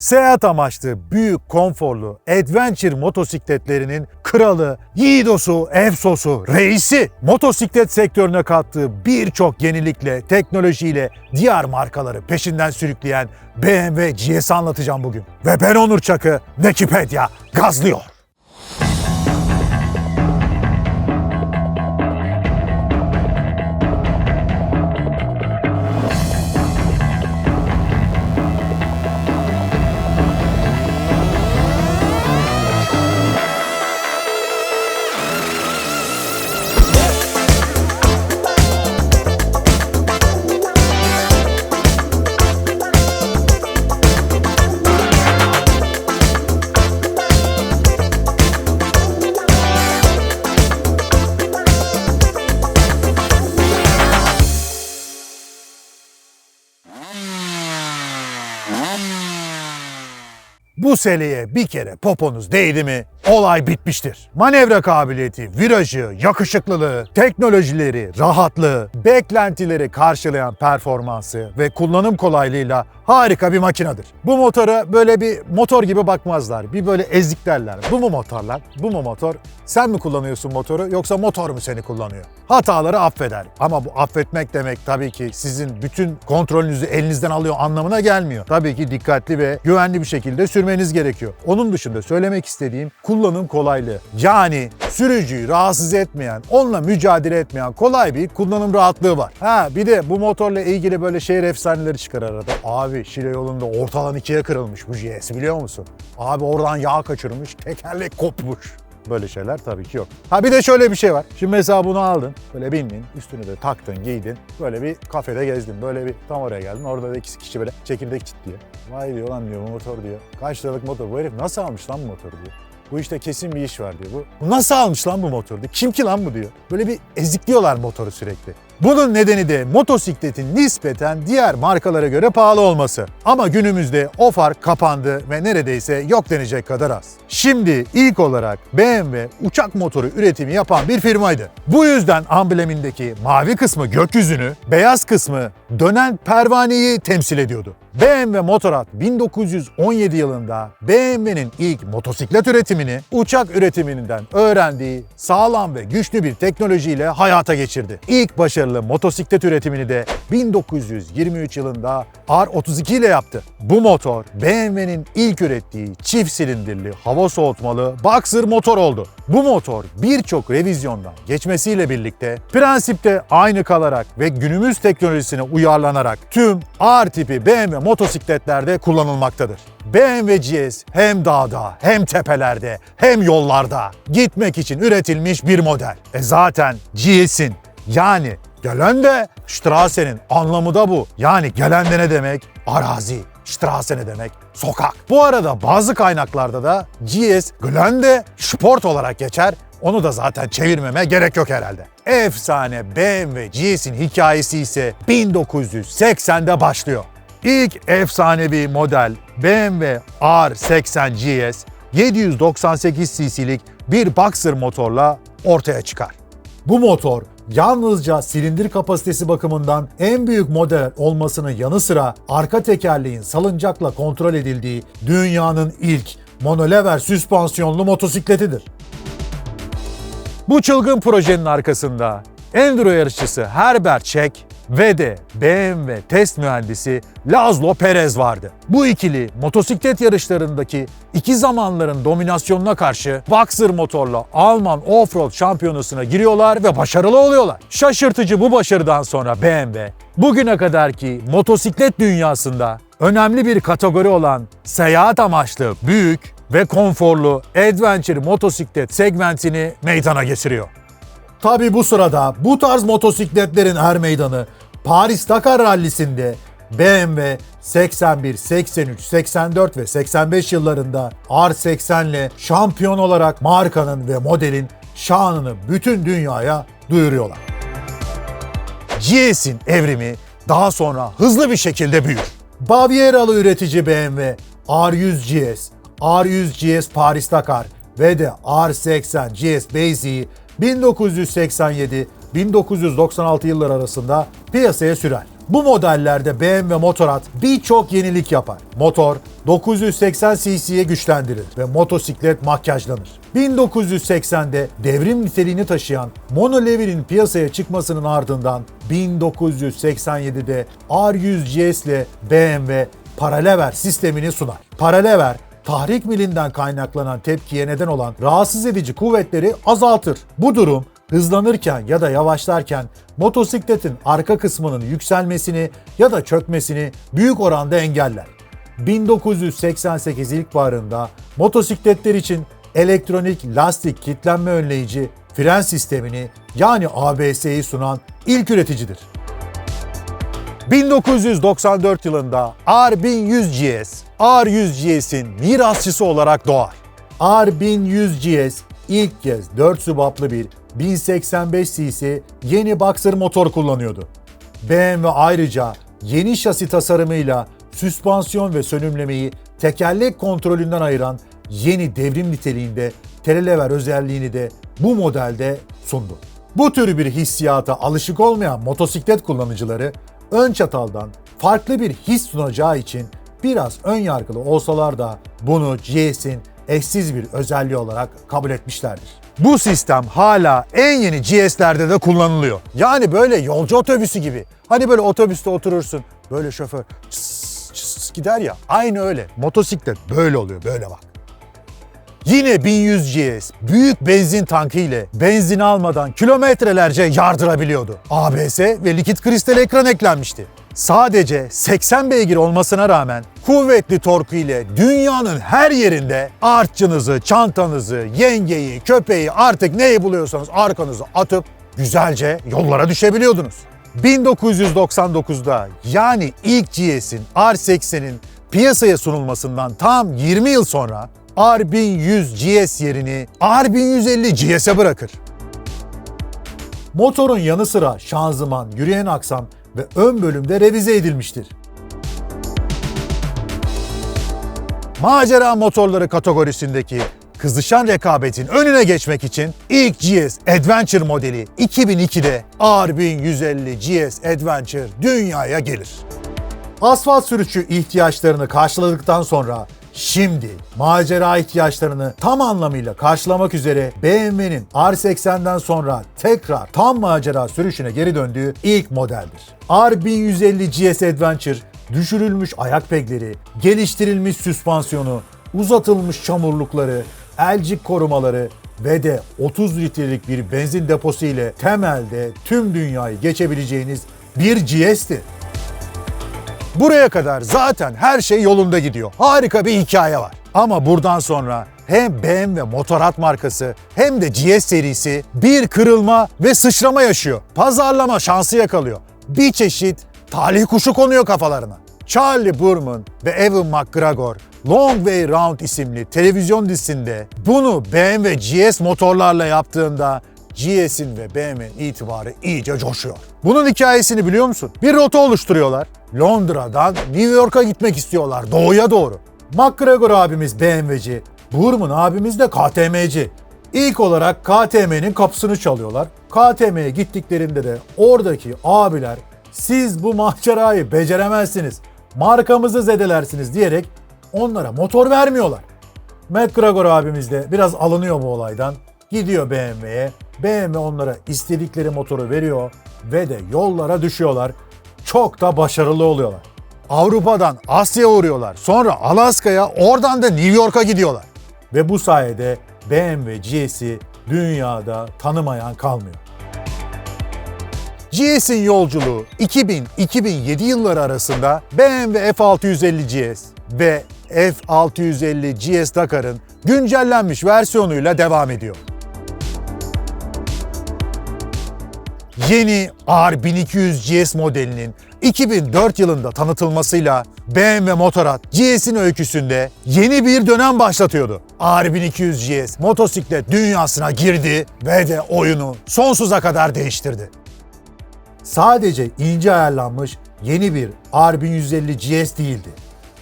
Seyahat amaçlı büyük konforlu adventure motosikletlerinin kralı, yiğidosu, efsosu, reisi. Motosiklet sektörüne kattığı birçok yenilikle, teknolojiyle diğer markaları peşinden sürükleyen BMW GS'i anlatacağım bugün. Ve ben Onur Çakı, Wikipedia gazlıyor. Bu seleye bir kere poponuz değdi mi olay bitmiştir. Manevra kabiliyeti, virajı, yakışıklılığı, teknolojileri, rahatlığı, beklentileri karşılayan performansı ve kullanım kolaylığıyla harika bir makinedir. Bu motora böyle bir motor gibi bakmazlar. Bir böyle eziklerler. Bu mu motorlar? Bu mu motor? Sen mi kullanıyorsun motoru yoksa motor mu seni kullanıyor? Hataları affeder. Ama bu affetmek demek tabii ki sizin bütün kontrolünüzü elinizden alıyor anlamına gelmiyor. Tabii ki dikkatli ve güvenli bir şekilde sürmeniz gerekiyor. Onun dışında söylemek istediğim kullanım kolaylığı. Yani sürücüyü rahatsız etmeyen, onunla mücadele etmeyen kolay bir kullanım rahatlığı var. Ha bir de bu motorla ilgili böyle şehir efsaneleri çıkar arada. Abi Şile yolunda ortadan ikiye kırılmış bu GS biliyor musun? Abi oradan yağ kaçırmış, tekerlek kopmuş. Böyle şeyler tabii ki yok. Ha bir de şöyle bir şey var. Şimdi mesela bunu aldın, böyle bindin, üstüne de taktın, giydin. Böyle bir kafede gezdin, böyle bir tam oraya geldin. Orada da iki kişi böyle çekirdek çitliyor. Vay diyor lan diyor motor diyor. Kaç liralık motor? Bu herif nasıl almış lan bu motoru diyor. Bu işte kesin bir iş var diyor. Bu, nasıl almış lan bu motoru diyor. Kim ki lan bu diyor. Böyle bir ezikliyorlar motoru sürekli. Bunun nedeni de motosikletin nispeten diğer markalara göre pahalı olması. Ama günümüzde o fark kapandı ve neredeyse yok denecek kadar az. Şimdi ilk olarak BMW uçak motoru üretimi yapan bir firmaydı. Bu yüzden amblemindeki mavi kısmı gökyüzünü, beyaz kısmı dönen pervaneyi temsil ediyordu. BMW Motorrad 1917 yılında BMW'nin ilk motosiklet üretimini uçak üretiminden öğrendiği sağlam ve güçlü bir teknolojiyle hayata geçirdi. İlk başarılı motosiklet üretimini de 1923 yılında R32 ile yaptı. Bu motor BMW'nin ilk ürettiği çift silindirli hava soğutmalı Boxer motor oldu. Bu motor birçok revizyondan geçmesiyle birlikte prensipte aynı kalarak ve günümüz teknolojisine uyarlanarak tüm R tipi BMW motosikletlerde kullanılmaktadır. BMW GS hem dağda hem tepelerde hem yollarda gitmek için üretilmiş bir model. E zaten GS'in yani gelen de Strasse'nin anlamı da bu. Yani gelen de ne demek? Arazi. Strasse ne demek? Sokak. Bu arada bazı kaynaklarda da GS Glende Sport olarak geçer. Onu da zaten çevirmeme gerek yok herhalde. Efsane BMW GS'in hikayesi ise 1980'de başlıyor. İlk efsanevi model BMW R80 GS 798 cc'lik bir Boxer motorla ortaya çıkar. Bu motor yalnızca silindir kapasitesi bakımından en büyük model olmasının yanı sıra arka tekerleğin salıncakla kontrol edildiği dünyanın ilk monolever süspansiyonlu motosikletidir. Bu çılgın projenin arkasında enduro yarışçısı Herbert Çek ve de BMW test mühendisi Laszlo Perez vardı. Bu ikili motosiklet yarışlarındaki iki zamanların dominasyonuna karşı Boxer motorla Alman Offroad şampiyonasına giriyorlar ve başarılı oluyorlar. Şaşırtıcı bu başarıdan sonra BMW bugüne kadarki motosiklet dünyasında önemli bir kategori olan seyahat amaçlı büyük ve konforlu adventure motosiklet segmentini meydana getiriyor. Tabi bu sırada bu tarz motosikletlerin er meydanı Paris Dakar rallisinde BMW 81, 83, 84 ve 85 yıllarında R80 ile şampiyon olarak markanın ve modelin şanını bütün dünyaya duyuruyorlar. GS'in evrimi daha sonra hızlı bir şekilde büyür. Bavyeralı üretici BMW R100 GS, R100 GS Paris Dakar ve de R80 GS Basic'i 1987-1996 yılları arasında piyasaya sürer. Bu modellerde BMW Motorrad birçok yenilik yapar. Motor 980 cc'ye güçlendirilir ve motosiklet makyajlanır. 1980'de devrim niteliğini taşıyan Mono Levy'nin piyasaya çıkmasının ardından 1987'de R100 GS ile BMW Paralever sistemini sunar. Paralever tahrik milinden kaynaklanan tepkiye neden olan rahatsız edici kuvvetleri azaltır. Bu durum hızlanırken ya da yavaşlarken motosikletin arka kısmının yükselmesini ya da çökmesini büyük oranda engeller. 1988 ilkbaharında motosikletler için elektronik lastik kitlenme önleyici fren sistemini yani ABS'yi sunan ilk üreticidir. 1994 yılında R1100GS R100GS'in mirasçısı olarak doğar. R1100GS ilk kez 4 sübaplı bir 1085 cc yeni Boxer motor kullanıyordu. BMW ayrıca yeni şasi tasarımıyla süspansiyon ve sönümlemeyi tekerlek kontrolünden ayıran yeni devrim niteliğinde telelever özelliğini de bu modelde sundu. Bu tür bir hissiyata alışık olmayan motosiklet kullanıcıları ön çataldan farklı bir his sunacağı için biraz ön yargılı olsalar da bunu GS'in eşsiz bir özelliği olarak kabul etmişlerdir. Bu sistem hala en yeni GS'lerde de kullanılıyor. Yani böyle yolcu otobüsü gibi. Hani böyle otobüste oturursun, böyle şoför çıs çıs gider ya. Aynı öyle. Motosiklet böyle oluyor, böyle bak. Yine 1100 GS büyük benzin tankı ile benzin almadan kilometrelerce yardırabiliyordu. ABS ve likit kristal ekran eklenmişti. Sadece 80 beygir olmasına rağmen kuvvetli torku ile dünyanın her yerinde artçınızı, çantanızı, yengeyi, köpeği artık neyi buluyorsanız arkanızı atıp güzelce yollara düşebiliyordunuz. 1999'da yani ilk GS'in R80'in piyasaya sunulmasından tam 20 yıl sonra R1100 GS yerini R1150 GS'e bırakır. Motorun yanı sıra şanzıman, yürüyen aksam ve ön bölümde revize edilmiştir. Macera motorları kategorisindeki kızışan rekabetin önüne geçmek için ilk GS Adventure modeli 2002'de R1150 GS Adventure dünyaya gelir. Asfalt sürüşü ihtiyaçlarını karşıladıktan sonra şimdi macera ihtiyaçlarını tam anlamıyla karşılamak üzere BMW'nin R80'den sonra tekrar tam macera sürüşüne geri döndüğü ilk modeldir. R1150 GS Adventure düşürülmüş ayak pegleri, geliştirilmiş süspansiyonu, uzatılmış çamurlukları, elcik korumaları ve de 30 litrelik bir benzin deposu ile temelde tüm dünyayı geçebileceğiniz bir GS'ti. Buraya kadar zaten her şey yolunda gidiyor. Harika bir hikaye var. Ama buradan sonra hem BMW Motorrad markası hem de GS serisi bir kırılma ve sıçrama yaşıyor. Pazarlama şansı yakalıyor. Bir çeşit talih kuşu konuyor kafalarına. Charlie Burman ve Evan McGregor Long Way Round isimli televizyon dizisinde bunu BMW GS motorlarla yaptığında GS'in ve BMW'nin itibarı iyice coşuyor. Bunun hikayesini biliyor musun? Bir rota oluşturuyorlar. Londra'dan New York'a gitmek istiyorlar doğuya doğru. McGregor abimiz BMW'ci, Burman abimiz de KTM'ci. İlk olarak KTM'nin kapısını çalıyorlar. KTM'ye gittiklerinde de oradaki abiler siz bu macerayı beceremezsiniz, markamızı zedelersiniz diyerek onlara motor vermiyorlar. McGregor abimiz de biraz alınıyor bu olaydan. Gidiyor BMW'ye. BMW onlara istedikleri motoru veriyor ve de yollara düşüyorlar. Çok da başarılı oluyorlar. Avrupa'dan Asya'ya uğruyorlar. Sonra Alaska'ya, oradan da New York'a gidiyorlar. Ve bu sayede BMW GS'i dünyada tanımayan kalmıyor. GS'in yolculuğu 2000-2007 yılları arasında BMW F650 GS ve F650 GS Dakar'ın güncellenmiş versiyonuyla devam ediyor. Yeni R1200 GS modelinin 2004 yılında tanıtılmasıyla BMW Motorrad GS'in öyküsünde yeni bir dönem başlatıyordu. R1200 GS motosiklet dünyasına girdi ve de oyunu sonsuza kadar değiştirdi. Sadece ince ayarlanmış yeni bir R1150 GS değildi.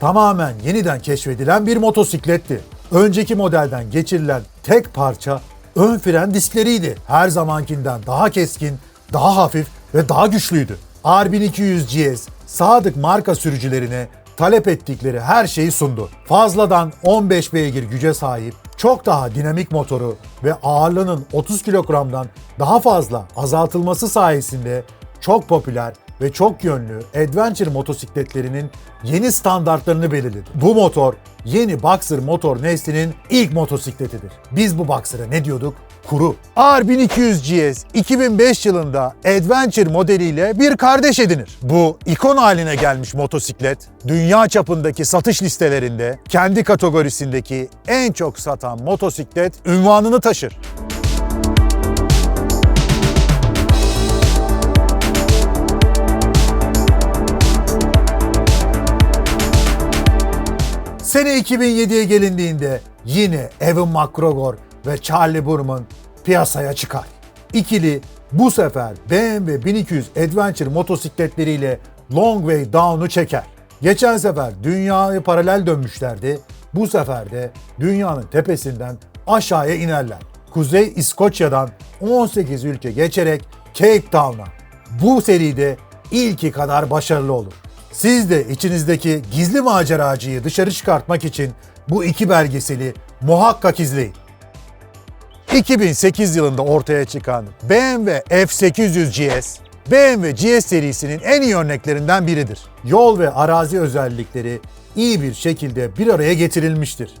Tamamen yeniden keşfedilen bir motosikletti. Önceki modelden geçirilen tek parça ön fren diskleriydi. Her zamankinden daha keskin, daha hafif ve daha güçlüydü. R1200 GS sadık marka sürücülerine talep ettikleri her şeyi sundu. Fazladan 15 beygir güce sahip, çok daha dinamik motoru ve ağırlığının 30 kilogramdan daha fazla azaltılması sayesinde çok popüler ve çok yönlü adventure motosikletlerinin yeni standartlarını belirledi. Bu motor yeni Boxer motor neslinin ilk motosikletidir. Biz bu Boxer'a ne diyorduk? Kuru. R1200 GS 2005 yılında Adventure modeliyle bir kardeş edinir. Bu ikon haline gelmiş motosiklet, dünya çapındaki satış listelerinde kendi kategorisindeki en çok satan motosiklet ünvanını taşır. Sene 2007'ye gelindiğinde yine Evan McGregor ve Charlie Burman piyasaya çıkar. İkili bu sefer BMW 1200 Adventure motosikletleriyle Long Way Down'u çeker. Geçen sefer dünyayı paralel dönmüşlerdi. Bu sefer de dünyanın tepesinden aşağıya inerler. Kuzey İskoçya'dan 18 ülke geçerek Cape Town'a. Bu seride ilki kadar başarılı olur. Siz de içinizdeki gizli maceracıyı dışarı çıkartmak için bu iki belgeseli muhakkak izleyin. 2008 yılında ortaya çıkan BMW F800 GS, BMW GS serisinin en iyi örneklerinden biridir. Yol ve arazi özellikleri iyi bir şekilde bir araya getirilmiştir.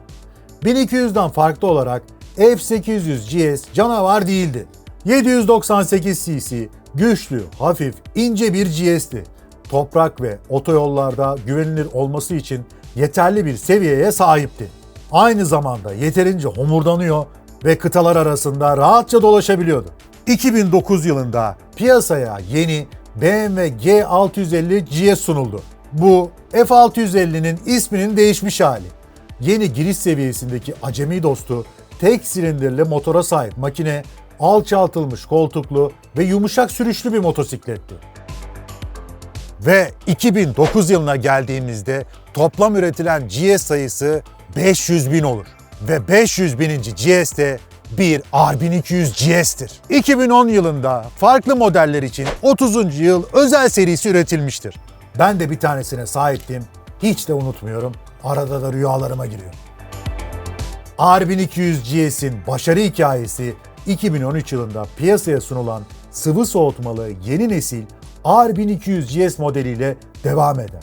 1200'den farklı olarak F800 GS canavar değildi. 798 cc, güçlü, hafif, ince bir GS'ti. Toprak ve otoyollarda güvenilir olması için yeterli bir seviyeye sahipti. Aynı zamanda yeterince homurdanıyor ve kıtalar arasında rahatça dolaşabiliyordu. 2009 yılında piyasaya yeni BMW G650 GS sunuldu. Bu F650'nin isminin değişmiş hali. Yeni giriş seviyesindeki acemi dostu tek silindirli motora sahip makine alçaltılmış koltuklu ve yumuşak sürüşlü bir motosikletti. Ve 2009 yılına geldiğimizde toplam üretilen GS sayısı 500 bin olur. Ve 500 bininci GS bir R1200 GS'tir. 2010 yılında farklı modeller için 30. yıl özel serisi üretilmiştir. Ben de bir tanesine sahiptim. Hiç de unutmuyorum. Arada da rüyalarıma giriyor. R1200 GS'in başarı hikayesi 2013 yılında piyasaya sunulan sıvı soğutmalı yeni nesil R1200 GS modeliyle devam eder.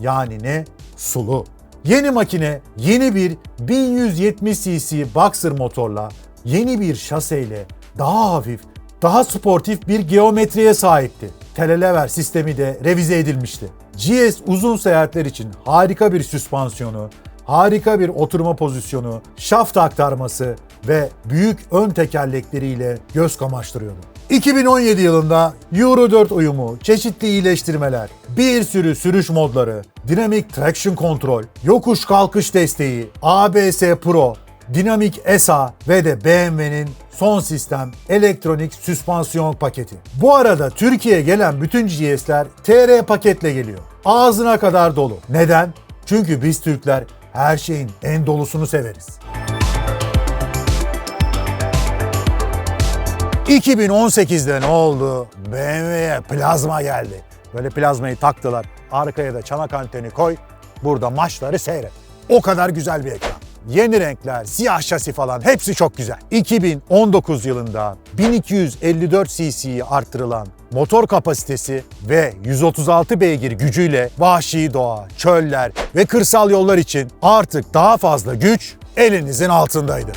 Yani ne? Sulu. Yeni makine yeni bir 1170 cc Boxer motorla, yeni bir şaseyle daha hafif, daha sportif bir geometriye sahipti. Telelever sistemi de revize edilmişti. GS uzun seyahatler için harika bir süspansiyonu, harika bir oturma pozisyonu, şaft aktarması ve büyük ön tekerlekleriyle göz kamaştırıyordu. 2017 yılında Euro 4 uyumu, çeşitli iyileştirmeler, bir sürü sürüş modları, dinamik traction kontrol, yokuş kalkış desteği, ABS Pro, dinamik ESA ve de BMW'nin son sistem elektronik süspansiyon paketi. Bu arada Türkiye'ye gelen bütün GS'ler TR paketle geliyor. Ağzına kadar dolu. Neden? Çünkü biz Türkler her şeyin en dolusunu severiz. 2018'de ne oldu? BMW'ye plazma geldi. Böyle plazmayı taktılar. Arkaya da çanak anteni koy. Burada maçları seyret. O kadar güzel bir ekran. Yeni renkler, siyah şasi falan hepsi çok güzel. 2019 yılında 1254 cc'yi arttırılan motor kapasitesi ve 136 beygir gücüyle vahşi doğa, çöller ve kırsal yollar için artık daha fazla güç elinizin altındaydı.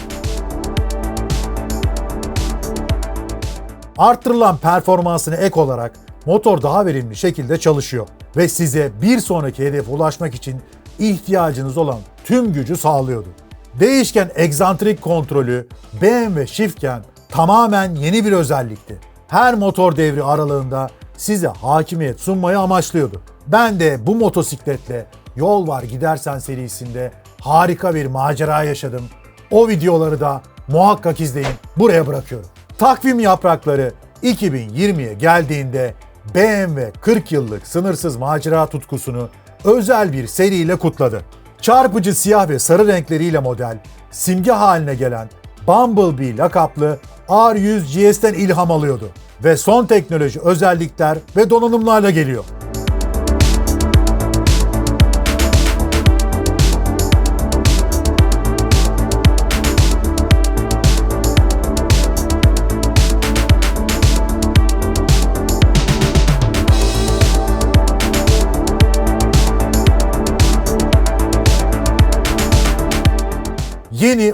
Arttırılan performansına ek olarak motor daha verimli şekilde çalışıyor ve size bir sonraki hedefe ulaşmak için ihtiyacınız olan tüm gücü sağlıyordu. Değişken egzantrik kontrolü BMW Shift'ken tamamen yeni bir özellikti. Her motor devri aralığında size hakimiyet sunmayı amaçlıyordu. Ben de bu motosikletle Yol Var Gidersen serisinde harika bir macera yaşadım. O videoları da muhakkak izleyin. Buraya bırakıyorum. Takvim yaprakları 2020'ye geldiğinde BMW 40 yıllık sınırsız macera tutkusunu özel bir seriyle kutladı. Çarpıcı siyah ve sarı renkleriyle model, simge haline gelen Bumblebee lakaplı R100 GS'ten ilham alıyordu ve son teknoloji özellikler ve donanımlarla geliyor.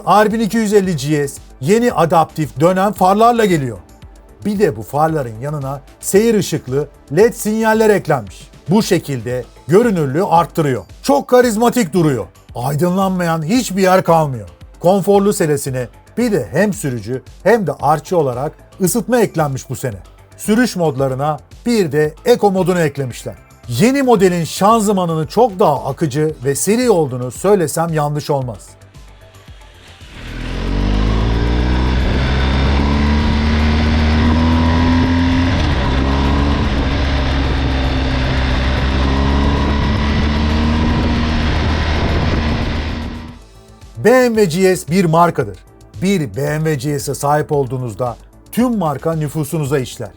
R1250 GS yeni adaptif dönen farlarla geliyor. Bir de bu farların yanına seyir ışıklı LED sinyaller eklenmiş. Bu şekilde görünürlüğü arttırıyor. Çok karizmatik duruyor. Aydınlanmayan hiçbir yer kalmıyor. Konforlu selesine bir de hem sürücü hem de artçı olarak ısıtma eklenmiş bu sene. Sürüş modlarına bir de Eco modunu eklemişler. Yeni modelin şanzımanını çok daha akıcı ve seri olduğunu söylesem yanlış olmaz. BMW GS bir markadır. Bir BMW GS'e sahip olduğunuzda tüm marka nüfusunuza işler.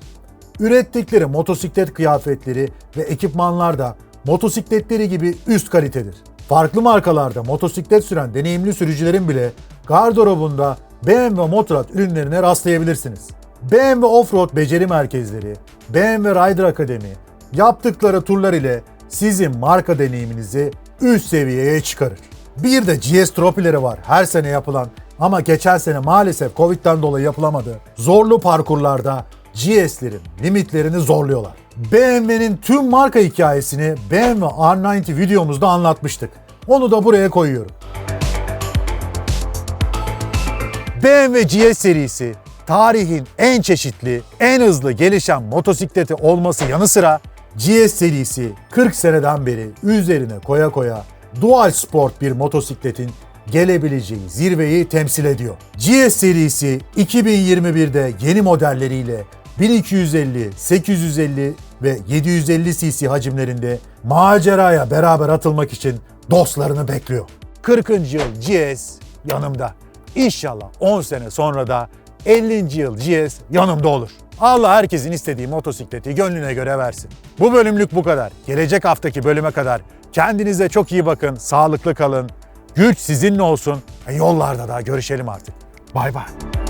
Ürettikleri motosiklet kıyafetleri ve ekipmanlar da motosikletleri gibi üst kalitedir. Farklı markalarda motosiklet süren deneyimli sürücülerin bile gardırobunda BMW Motorrad ürünlerine rastlayabilirsiniz. BMW Offroad Beceri Merkezleri, BMW Rider Akademi yaptıkları turlar ile sizin marka deneyiminizi üst seviyeye çıkarır. Bir de GS Trophy'leri var her sene yapılan ama geçen sene maalesef Covid'den dolayı yapılamadı. Zorlu parkurlarda GS'lerin limitlerini zorluyorlar. BMW'nin tüm marka hikayesini BMW R90 videomuzda anlatmıştık. Onu da buraya koyuyorum. BMW GS serisi tarihin en çeşitli, en hızlı gelişen motosikleti olması yanı sıra GS serisi 40 seneden beri üzerine koya koya dual sport bir motosikletin gelebileceği zirveyi temsil ediyor. GS serisi 2021'de yeni modelleriyle 1250, 850 ve 750 cc hacimlerinde maceraya beraber atılmak için dostlarını bekliyor. 40. yıl GS yanımda. İnşallah 10 sene sonra da 50. yıl GS yanımda olur. Allah herkesin istediği motosikleti gönlüne göre versin. Bu bölümlük bu kadar. Gelecek haftaki bölüme kadar kendinize çok iyi bakın, sağlıklı kalın. Güç sizinle olsun. E, Yollarda da görüşelim artık. Bay bay.